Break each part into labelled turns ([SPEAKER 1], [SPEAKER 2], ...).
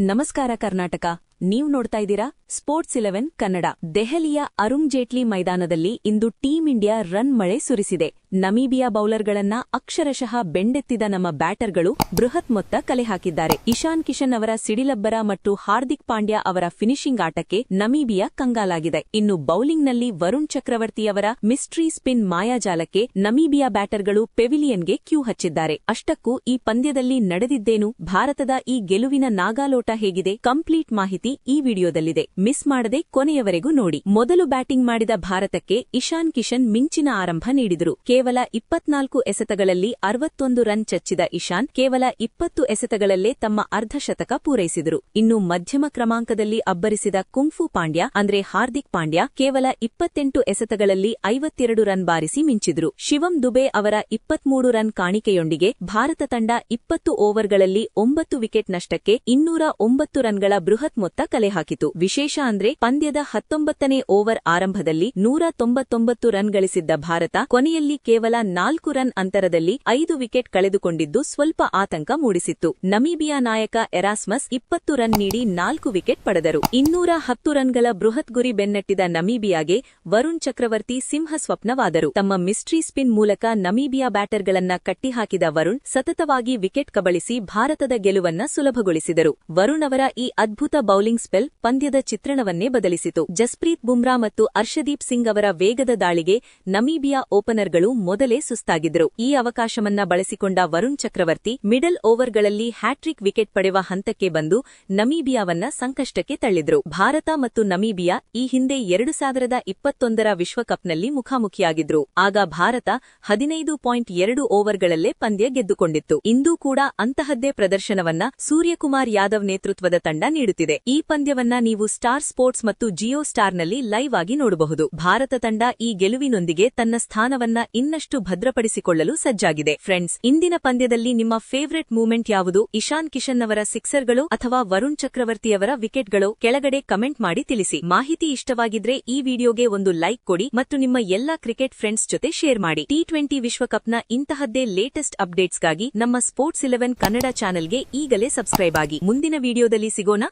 [SPEAKER 1] ನಮಸ್ಕಾರ ಕರ್ನಾಟಕ. ನೀವು ನೋಡ್ತಾ ಇದ್ದೀರಾ ಸ್ಪೋರ್ಟ್ಸ್ ಇಲೆವೆನ್ ಕನ್ನಡ. ದೆಹಲಿಯ ಅರುಣ್ ಜೇಟ್ಲಿ ಮೈದಾನದಲ್ಲಿ ಇಂದು ಟೀಂ ಇಂಡಿಯಾ ರನ್ ಮಳೆ ಸುರಿಸಿದೆ. ನಮೀಬಿಯಾ ಬೌಲರ್ಗಳನ್ನ ಅಕ್ಷರಶಃ ಬೆಂಡೆತ್ತಿದ ನಮ್ಮ ಬ್ಯಾಟರ್ಗಳು ಬೃಹತ್ ಮೊತ್ತ ಕಲೆ ಹಾಕಿದ್ದಾರೆ. ಇಶಾನ್ ಕಿಶನ್ ಅವರ ಸಿಡಿಲಬ್ಬರ ಮತ್ತು ಹಾರ್ದಿಕ್ ಪಾಂಡ್ಯ ಅವರ ಫಿನಿಶಿಂಗ್ ಆಟಕ್ಕೆ ನಮೀಬಿಯಾ ಕಂಗಾಲಾಗಿದೆ. ಇನ್ನು ಬೌಲಿಂಗ್ನಲ್ಲಿ ವರುಣ್ ಚಕ್ರವರ್ತಿ ಅವರ ಮಿಸ್ಟ್ರಿ ಸ್ಪಿನ್ ಮಾಯಾಜಾಲಕ್ಕೆ ನಮೀಬಿಯಾ ಬ್ಯಾಟರ್ಗಳು ಪೆವಿಲಿಯನ್ಗೆ ಕ್ಯೂ ಹಚ್ಚಿದ್ದಾರೆ. ಅಷ್ಟಕ್ಕೂ ಈ ಪಂದ್ಯದಲ್ಲಿ ನಡೆದಿದ್ದೇನು, ಭಾರತದ ಈ ಗೆಲುವಿನ ನಾಗಾಲೋಟ ಹೇಗಿದೆ, ಕಂಪ್ಲೀಟ್ ಮಾಹಿತಿ ಈ ವಿಡಿಯೋದಲ್ಲಿದೆ. ಮಿಸ್ ಮಾಡದೆ ಕೊನೆಯವರೆಗೂ ನೋಡಿ. ಮೊದಲು ಬ್ಯಾಟಿಂಗ್ ಮಾಡಿದ ಭಾರತಕ್ಕೆ ಇಶಾನ್ ಕಿಶನ್ ಮಿಂಚಿನ ಆರಂಭ ನೀಡಿದರು. ಕೇವಲ ಇಪ್ಪತ್ನಾಲ್ಕು ಎಸೆತಗಳಲ್ಲಿ ಅರವತ್ತೊಂದು ರನ್ ಚಚ್ಚಿದ ಇಶಾನ್ ಕೇವಲ ಇಪ್ಪತ್ತು ಎಸೆತಗಳಲ್ಲೇ ತಮ್ಮ ಅರ್ಧಶತಕ ಪೂರೈಸಿದರು. ಇನ್ನು ಮಧ್ಯಮ ಕ್ರಮಾಂಕದಲ್ಲಿ ಅಬ್ಬರಿಸಿದ ಕುಂಫು ಪಾಂಡ್ಯ, ಅಂದ್ರೆ ಹಾರ್ದಿಕ್ ಪಾಂಡ್ಯ, ಕೇವಲ ಇಪ್ಪತ್ತೆಂಟು ಎಸೆತಗಳಲ್ಲಿ ಐವತ್ತೆರಡು ರನ್ ಬಾರಿಸಿ ಮಿಂಚಿದ್ರು. ಶಿವಂ ದುಬೆ ಅವರ ಇಪ್ಪತ್ಮೂರು ರನ್ ಕಾಣಿಕೆಯೊಂದಿಗೆ ಭಾರತ ತಂಡ ಇಪ್ಪತ್ತು ಓವರ್ಗಳಲ್ಲಿ ಒಂಬತ್ತು ವಿಕೆಟ್ ನಷ್ಟಕ್ಕೆ ಇನ್ನೂರ ಒಂಬತ್ತು ರನ್ಗಳ ಬೃಹತ್ ಮೊತ್ತ ಕಲೆ ಹಾಕಿತು. ವಿಶೇಷ ಅಂದ್ರೆ ಪಂದ್ಯದ ಹತ್ತೊಂಬತ್ತನೇ ಓವರ್ ಆರಂಭದಲ್ಲಿ ನೂರ ತೊಂಬತ್ತೊಂಬತ್ತು ರನ್ ಗಳಿಸಿದ್ದ ಭಾರತ ಕೊನೆಯಲ್ಲಿ ಕೇವಲ ನಾಲ್ಕು ರನ್ ಅಂತರದಲ್ಲಿ ಐದು ವಿಕೆಟ್ ಕಳೆದುಕೊಂಡಿದ್ದು ಸ್ವಲ್ಪ ಆತಂಕ ಮೂಡಿಸಿತ್ತು. ನಮೀಬಿಯಾ ನಾಯಕ ಎರಾಸ್ಮಸ್ ಇಪ್ಪತ್ತು ರನ್ ನೀಡಿ ನಾಲ್ಕು ವಿಕೆಟ್ ಪಡೆದರು. ಇನ್ನೂರ ಹತ್ತು ರನ್ಗಳ ಬೃಹತ್ ಗುರಿ ಬೆನ್ನಟ್ಟಿದ ನಮೀಬಿಯಾಗೆ ವರುಣ್ ಚಕ್ರವರ್ತಿ ಸಿಂಹ ಸ್ವಪ್ನವಾದರು ತಮ್ಮ ಮಿಸ್ಟ್ರಿ ಸ್ಪಿನ್ ಮೂಲಕ ನಮೀಬಿಯಾ ಬ್ಯಾಟರ್ಗಳನ್ನ ಕಟ್ಟಿಹಾಕಿದ ವರುಣ್ ಸತತವಾಗಿ ವಿಕೆಟ್ ಕಬಳಿಸಿ ಭಾರತದ ಗೆಲುವನ್ನ ಸುಲಭಗೊಳಿಸಿದರು. ವರುಣ್ ಅವರ ಈ ಅದ್ಭುತ ಬೌಲಿಂಗ್ ಸ್ಪೆಲ್ ಪಂದ್ಯದ ಚಿತ್ರಣವನ್ನೇ ಬದಲಿಸಿತು. ಜಸ್ಪ್ರೀತ್ ಬುಮ್ರಾ ಮತ್ತು ಅರ್ಷದೀಪ್ ಸಿಂಗ್ ಅವರ ವೇಗದ ದಾಳಿಗೆ ನಮೀಬಿಯಾ ಓಪನರ್ಗಳು ಮೊದಲೇ ಸುಸ್ತಾಗಿದ್ದರು ಈ ಅವಕಾಶವನ್ನ ಬಳಸಿಕೊಂಡ ವರುಣ್ ಚಕ್ರವರ್ತಿ ಮಿಡಲ್ ಓವರ್ಗಳಲ್ಲಿ ಹ್ಯಾಟ್ರಿಕ್ ವಿಕೆಟ್ ಪಡೆವ ಹಂತಕ್ಕೆ ಬಂದು ನಮೀಬಿಯಾವನ್ನ ಸಂಕಷ್ಟಕ್ಕೆ ತಳ್ಳಿದ್ರು. ಭಾರತ ಮತ್ತು ನಮೀಬಿಯಾ ಈ ಹಿಂದೆ ಎರಡು ಸಾವಿರದ ಇಪ್ಪತ್ತೊಂದರ ವಿಶ್ವಕಪ್ನಲ್ಲಿ ಮುಖಾಮುಖಿಯಾಗಿದ್ರು. ಆಗ ಭಾರತ ಹದಿನೈದು ಪಾಯಿಂಟ್ ಎರಡು ಓವರ್ಗಳಲ್ಲೇ ಪಂದ್ಯ ಗೆದ್ದುಕೊಂಡಿತ್ತು. ಇಂದೂ ಕೂಡ ಅಂತಹದ್ದೇ ಪ್ರದರ್ಶನವನ್ನ ಸೂರ್ಯಕುಮಾರ್ ಯಾದವ್ ನೇತೃತ್ವದ ತಂಡ ನೀಡುತ್ತಿದೆ. ಈ ಪಂದ್ಯವನ್ನ ನೀವು ಸ್ಟಾರ್ ಸ್ಪೋರ್ಟ್ಸ್ ಮತ್ತು ಜಿಯೋ ಸ್ಟಾರ್ನಲ್ಲಿ ಲೈವ್ ಆಗಿ ನೋಡಬಹುದು. ಭಾರತ ತಂಡ ಈ ಗೆಲುವಿನೊಂದಿಗೆ ತನ್ನ ಸ್ಥಾನವನ್ನ ಇನ್ನಷ್ಟು ಭದ್ರಪಡಿಸಿಕೊಳ್ಳಲು ಸಜ್ಜಾಗಿದೆ. ಫ್ರೆಂಡ್ಸ್, ಇಂದಿನ ಪಂದ್ಯದಲ್ಲಿ ನಿಮ್ಮ ಫೇವರೆಟ್ ಮೂಮೆಂಟ್ ಯಾವುದು? ಇಶಾನ್ ಕಿಶನ್ ಅವರ ಸಿಕ್ಸರ್ಗಳು ಅಥವಾ ವರುಣ್ ಚಕ್ರವರ್ತಿಯವರ ವಿಕೆಟ್ಗಳು? ಕೆಳಗಡೆ ಕಮೆಂಟ್ ಮಾಡಿ ತಿಳಿಸಿ. ಮಾಹಿತಿ ಇಷ್ಟವಾಗಿದ್ರೆ ಈ ವಿಡಿಯೋಗೆ ಒಂದು ಲೈಕ್ ಕೊಡಿ ಮತ್ತು ನಿಮ್ಮ ಎಲ್ಲಾ ಕ್ರಿಕೆಟ್ ಫ್ರೆಂಡ್ಸ್ ಜೊತೆ ಶೇರ್ ಮಾಡಿ. ಟಿ ಟ್ವೆಂಟಿ ವಿಶ್ವಕಪ್ನ ಇಂತಹದ್ದೇ ಲೇಟೆಸ್ಟ್ ಅಪ್ಡೇಟ್ಸ್ಗಾಗಿ ನಮ್ಮ ಸ್ಪೋರ್ಟ್ಸ್ ಇಲೆವೆನ್ ಕನ್ನಡ ಚಾನೆಲ್ಗೆ ಈಗಲೇ ಸಬ್ಸ್ಕ್ರೈಬ್ ಆಗಿ. ಮುಂದಿನ ವಿಡಿಯೋದಲ್ಲಿ ಸಿಗೋಣ.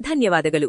[SPEAKER 1] ಧನ್ಯವಾದಗಳು.